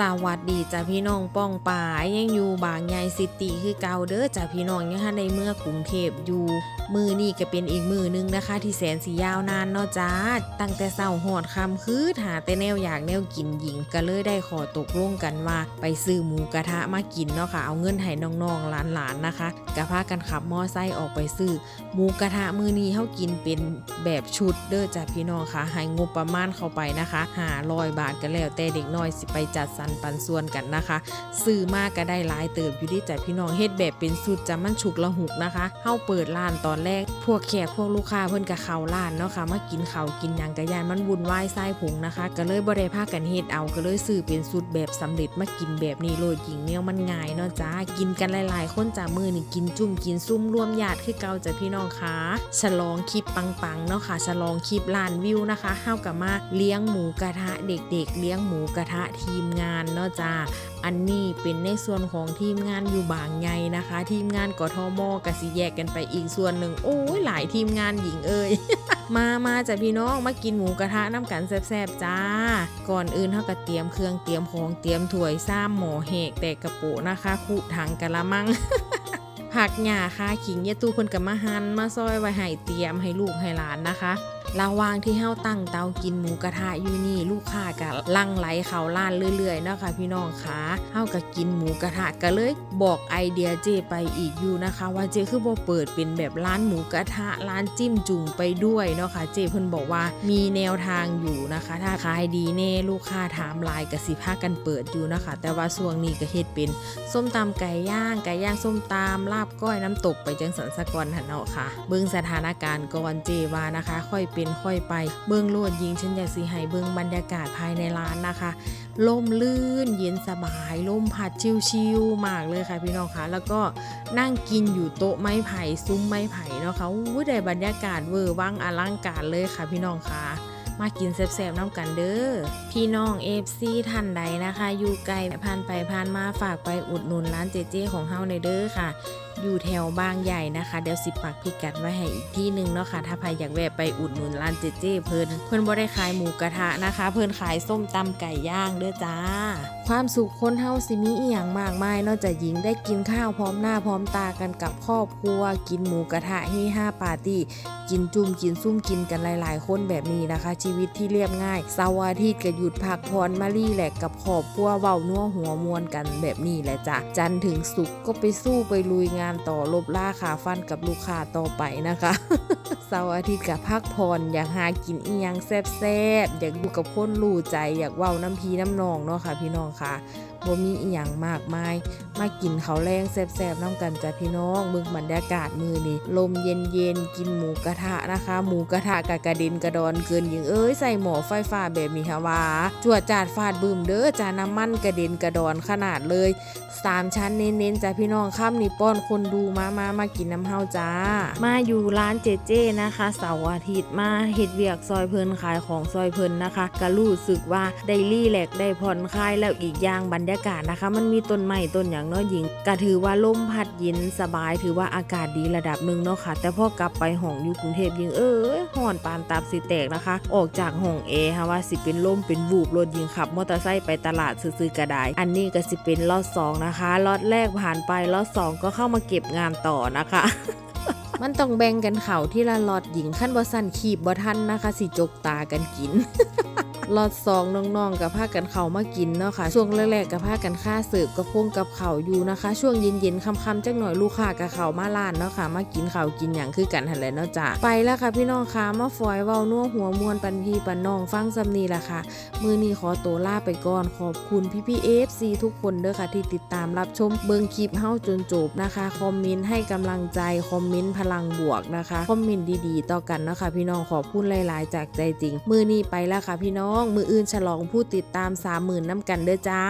สวัสดีจ้ะพี่น้องป้องป่ายยังอยู่บางใหญ่ซิตี้คือเก่าเด้อจ้ะพี่น้องยังทันในเมื่อกรุงเทพอยู่ มือนี่ก็เป็นอีกมือหนึงนะคะ ที่แสนสียาวนานเนาะจ้าตั้งแต่เศร้าหอดคำคือหาแต่แนวอยากแนวกินหญิงก็เลยได้ขอตกลงกันว่า ไปซื้อหมูกระทะมากินเนาะค่ะเอาเงินให้น้องๆหลานๆนะคะกะพากันขับมอไซค์ออกไปซื้อหมูกระทะมือนี้เฮากินเป็นแบบชุดเด้อจ้ะพี่น้องค่ะให้งบประมาณเข้าไปนะคะหาลอยบาทกันแล้วแต่เด็กน้อยสิไปจัดสรรปันส่วนกันนะคะซื้อมากก็ได้หลายเติบอยู่ที่จ้ะพี่น้องเฮ็ดแบบเป็นสุดจะมันฉุกละหุกนะคะเฮาเปิดร้านตอนแรก พวกแขกพวกลูกค้าเพิ่นก็เข้าร้านเนาะค่ะมากินเขากินหยังกะยานมันวุ่นวายไส้ผงนะคะ ก็เลยบ่ได้พากันเฮ็ดเอาก็เลยซื้อเป็นสุดแบบสำเร็จมากินแบบนี้โลดหญิงเนี่ยมันง่ายเนาะจ้ากินกันหลาย ๆ คนจ้ามือนี่กินจุ่มกินซุ่มรวมญาติคือเก่าจ้ะพี่น้องคะฉลองคลิปปังๆเนาะค่ะฉลองคลิปล้านวิวนะคะเฮากับมาเลี้ยงหมูกระทะเด็ก ๆ เลี้ยงหมูกระทะทีมงานเนาะจ้าอันนี้เป็นในส่วนของทีมงานอยู่บางใหญ่นะคะ ทีมงานกทมกสิแยกกันไปอีกส่วนหนึ่งโอ้ยหลายทีมงานหญิงเอ่ยมามาจ้ะพี่น้องมากินหมูกระทะน้ำกันแซ่บๆจ้า ก่อนอื่นเท่ากับเตรียมเครื่องเตรียมของเตรียมถ้วยซ้ำหมอแหกแต่กระโปะนะคะคุถังกะละมังผักหญ้าค่ะขิงยะตู้เพิ่นกับมาหันมาซอยไว้ให้เตรียมให้ลูกให้หลานนะคะ ระหว่างที่เฮาตั้งเตากินหมูกระทะอยู่นี่ ลูกค้าก็ลังไหลเข้าร้านเรื่อยๆเนาะค่ะพี่น้องคะเฮาก็กินหมูกระทะก็เลยบอกไอเดียเจไปอีกอยู่นะคะ ว่าเจคือบ่เปิดเป็นแบบร้านหมูกระทะร้านจิ้มจุ่มไปด้วยเนาะค่ะเจเพิ่นบอกว่ามีแนวทางอยู่นะคะ ถ้าขายดีแน่ลูกค้าถามลายกสิพากันเปิดอยู่นะคะ แต่ว่าช่วงนี้ก็เฮ็ดเป็นส้มตำไก่ย่างไก่ย่างส้มตำลาบก้อยน้ำตกไปจังสันสะกอนหันเนาะค่ะเบิ้งสถานการณ์ก่อนเจวานะคะ ค่อยเป็นค่อยไป เบิ้งโลดยิงฉันอยากสีให้เบิ้งบรรยากาศภายในร้านนะคะล่มลื่นเย็นสบายลมพัดชิวๆมากเลยค่ะพี่น้องคะแล้วก็นั่งกินอยู่โต๊ะไม้ไผ่ซุ้มไม้ไผ่เนาะค่ะอู้ได้บรรยากาศเวอร์ว่างอลังการเลยค่ะพี่น้องคะ มากินแซ่บๆน้ำกันเด้อ พี่น้องเอฟซีท่านใดนะคะ อยู่ไกลผ่านไปผ่านมาฝากไปอุดหนุนร้านเจเจของเฮาในเด้อค่ะ อยู่แถวบางใหญ่นะคะ เดี๋ยวสิปักพิกัดไว้ให้อีกที่หนึ่งเนาะค่ะ ถ้าใครอยากแวะไปอุดหนุนร้านเจเจเพิ่นเพิ่นบ่ได้ขายหมูกระทะนะคะ เพิ่นขายส้มตำไก่ย่างเด้อจ้า ความสุขคนเฮาสิมีอีหยังมากมายนอกจากหญิงได้กินข้าวพร้อมหน้าพร้อมตากันกับครอบครัว กินหมูกระทะเฮฮาปาร์ตี้ กินจุ่มกินซุ่มกินกันหลาย ๆ คนแบบนี้นะคะชีวิตที่เรียบง่ายเสาร์อาทิตย์ก็หยุดพักผ่อนมารีแหลกกับขอบพัวเว้านัวหัวมวนกันแบบนี้แหละจ้ะจันถึงสุกก็ไปสู้ไปลุยงานต่อลบล่าขาฟันกับลูกค้าต่อไปนะคะเสาร์อาทิตย์กับพักผ่อนอยากหากินอียังแซ่บๆอยากอยู่กับคนรู้ใจอยากเว้าน้ำพีน้ำนองเนาะค่ะพี่น้องค่ะ บ่มีอีหยังมากมาย มากินข้าวแรงแซ่บๆน้ำกันจ้ะพี่น้องเบิ่งบรรยากาศมือนี่ลมเย็นๆกินหมูกระทะนะคะ หมูกระทะกับกระเด็นกระดอนเกินยิงเอ้ยใส่หมอไฟฟ้าแบบมีฮาวาจวดจาดฟาดบึมเด้อจ้าน้ำมันกระเด็นกระดอนขนาดเลยสามชั้นเน้นๆจ้ะพี่น้องข้ามนี่ป้อนคนดูมามามากินน้ำเฮาจ้า มาอยู่ร้านเจเจนะคะเสาร์อาทิตย์มาเฮ็ดเวียกซอยเพลินขายของซอยเพลินนะคะก็รู้สึกว่าได้รีแลกได้ผ่อนคลายแล้วอีกอย่างบรรยากากาศนะคะ มันมีต้นไม้ต้นอย่างเน้อยหญิงก็ถือว่าลมพัดเย็นสบาย ถือว่าอากาศดีระดับหนึ่งเนาะค่ะ แต่พอกลับไปห้องอยู่กรุงเทพยิงเอ้ยห่อนปานตับสิแตกนะคะ ออกจากห้องเอฮะว่าสิเป็นลมเป็นวูบรถยิงขับมอเตอร์ไซค์ไปตลาดซื้อกระไดอันนี้ก็สิเป็นล็อตสองนะคะล็อตแรกผ่านไปล็อตสองก็เข้ามาเก็บงานต่อนะคะมันต้องแบ่งกันเข่าที่ละลอดหญิงขั้นบ่สั้นขีบบ่ทันนะคะ สิจกตากันกิน ลอดสองน้องๆกับผ้ากันเข่ามากินเนาะค่ะช่วงแรกๆกับผ้ากันค่าเสิร์ฟกับพงกับเข่าอยู่นะคะ ช่วงเย็นๆค่ำๆจักหน่อยลูกค้ากับเข่ามาล้านเนาะค่ะมากินข่าวกินอย่างคือกันหันแหละเนาะจ้ะไปแล้วค่ะพี่น้องคะมาฝอยเว้านัวหัวมวนปันพีปันน้องฟังซำนีละค่ะ มือนี้ขอตัวลาไปก่อนขอบคุณพี่พี่เอฟซีทุกคนเด้อค่ะ ที่ติดตามรับชมเบิงคลิปเฮาจนจบนะคะคอมเมนต์ให้กำลังใจคอมเมนต์พลังบวกนะคะคอมเมนต์ดีๆ ต่อกันเนาะคะพี่น้องขอบคุณหลาย ๆ จากใจจริง มือนี้ไปแล้วค่ะพี่น้องมืออื่นฉลองผู้ติดตาม30,000น้ำกันเด้อจ้า